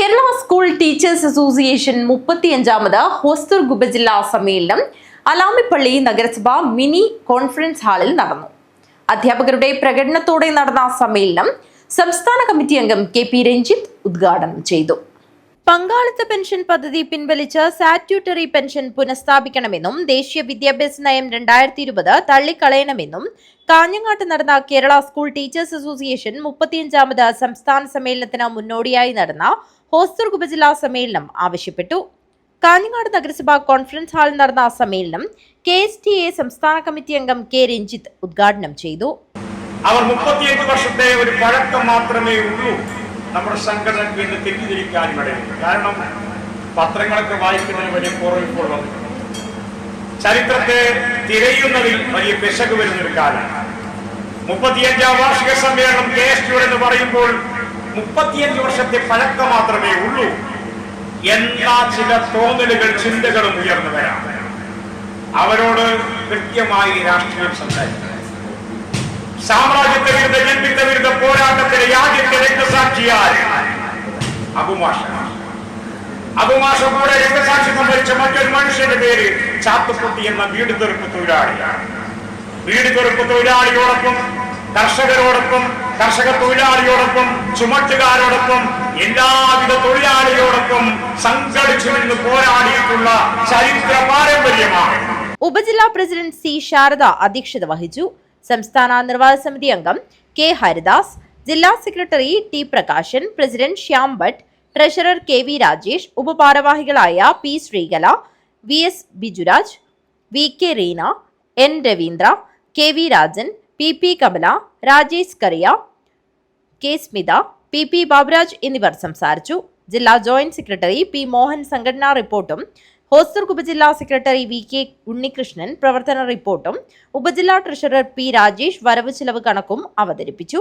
Kerala school teachers association മുപ്പത്തിയഞ്ചാമത് ഹോസ്തൂർ ഉപജില്ലാ സമ്മേളനം അലാമിപ്പള്ളി നഗരസഭ മിനി കോൺഫറൻസ് ഹാളിൽ നടന്നു. അധ്യാപകരുടെ പ്രകടനത്തോടെ നടന്ന സമ്മേളനം സംസ്ഥാന കമ്മിറ്റി അംഗം കെ പി രഞ്ജിത്ത് ഉദ്ഘാടനം ചെയ്തു. പങ്കാളിത്ത പെൻഷൻ പദ്ധതി പിൻവലിച്ച് സാറ്റ്യൂട്ടറി പെൻഷൻ പുനഃസ്ഥാപിക്കണമെന്നും ദേശീയ വിദ്യാഭ്യാസ നയം രണ്ടായിരത്തി ഇരുപത് തള്ളിക്കളയണമെന്നും കാഞ്ഞങ്ങാട്ട് നടന്ന കേരള സ്കൂൾ ടീച്ചേഴ്സ് അസോസിയേഷൻ മുപ്പത്തിയഞ്ചാമത് സംസ്ഥാന സമ്മേളനത്തിന് മുന്നോടിയായി നടന്ന ഹോസ്ദുർഗ് ഉപജില്ലാ സമ്മേളനം ആവശ്യപ്പെട്ടു. കാഞ്ഞങ്ങാട് നഗരസഭാ കോൺഫറൻസ് ഹാളിൽ നടന്ന സമ്മേളനം കെ എസ് ടി എ സംസ്ഥാന കമ്മിറ്റി അംഗം കെ രഞ്ജിത്ത് ഉദ്ഘാടനം ചെയ്തു. അവർ മുപ്പത്തിയഞ്ച് വർഷത്തെ ഒരു പഴക്കം മാത്രമേ ഉള്ളൂ. നമ്മുടെ സംഘടന ഇന്ന് തെറ്റിദ്ധരിക്കാൻ ഇടയുണ്ട്. കാരണം പത്രങ്ങളൊക്കെ വായിക്കുന്നതിന് വലിയ കുറവ് ഇപ്പോൾ ചരിത്രത്തെ തിരയുന്നതിൽ വലിയ പിശക് വരുന്നൊരു കാലം. മുപ്പത്തിയഞ്ചാം വാർഷിക സമ്മേളനം കെ എസ് എന്ന് പറയുമ്പോൾ മുപ്പത്തിയഞ്ച് വർഷത്തെ പഴക്കം മാത്രമേ ഉള്ളൂ. എന്ന ചില തോന്നലുകൾ ചിന്തകളും ഉയർന്നു വരാം. അവരോട് കൃത്യമായി രാഷ്ട്രീയം സംസാരിക്കണം. സാമ്രാജ്യത്തെ വിരുദ്ധ ജന്മിത്ത വിരുദ്ധ പോരാട്ടത്തിലെ ആദ്യത്തെ രക്തസാക്ഷിയാൽ അബുമാഷ. അബുമാഷ കൂടെ രക്തസാക്ഷിത്വം വഹിച്ച മറ്റൊരു മനുഷ്യന്റെ പേര് ചാത്തുക്കുട്ടി എന്ന വീട് തെറുപ്പ് തൊഴിലാളിയാണ് വീട് തെറുപ്പ് തൊഴിലാളിയോടൊപ്പം കർഷകരോടൊപ്പം കർഷക തൊഴിലാളിയോടൊപ്പം ചുമട്ടുകാരോടൊപ്പം എല്ലാവിധ തൊഴിലാളിയോടൊപ്പം സംഘടിച്ചു നിന്ന് പോരാടിയിട്ടുള്ള ചരിത്ര പാരമ്പര്യമാണ്. ഉപജില്ലാ പ്രസിഡന്റ് സി. ശാരദ അധ്യക്ഷത വഹിച്ചു. സംസ്ഥാന നിർവാഹക സമിതി അംഗം കെ. ഹരിദാസ് ജില്ലാ secretary T Prakashan president Shyam Bhat treasurer K V Rajesh ഉപഭാരവാഹികളായ P Sreekala V S Bijuraj V K Reena N Raveendra K V Rajan P P Kamala Rajesh Kariya K Smitha P P Baburaj എന്നിവർ സംസാരിച്ചു. ജില്ലാ joint secretary P Mohan സംഘടനാ റിപ്പോർട്ടും ഹോസ്റ്റർ ഉപജില്ലാ secretary V K Unnikrishnan പ്രവർത്തന റിപ്പോർട്ടും ഉപജില്ലാ treasurer P Rajesh വരവ് ചിലവ് കണക്കും അവതരിപ്പിച്ചു.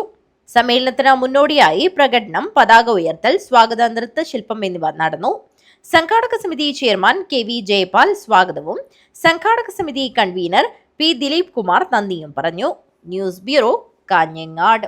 സമ്മേളനത്തിന് മുന്നോടിയായി പ്രകടനം പതാക ഉയർത്തൽ സ്വാഗത നൃത്തശില്പം എന്നിവ നടന്നു. സംഘാടക സമിതി ചെയർമാൻ കെ വി ജയപാൽ സ്വാഗതവും. സംഘാടക സമിതി കൺവീനർ പി ദിലീപ് കുമാർ നന്ദിയും പറഞ്ഞു. News bureau Kanhangad.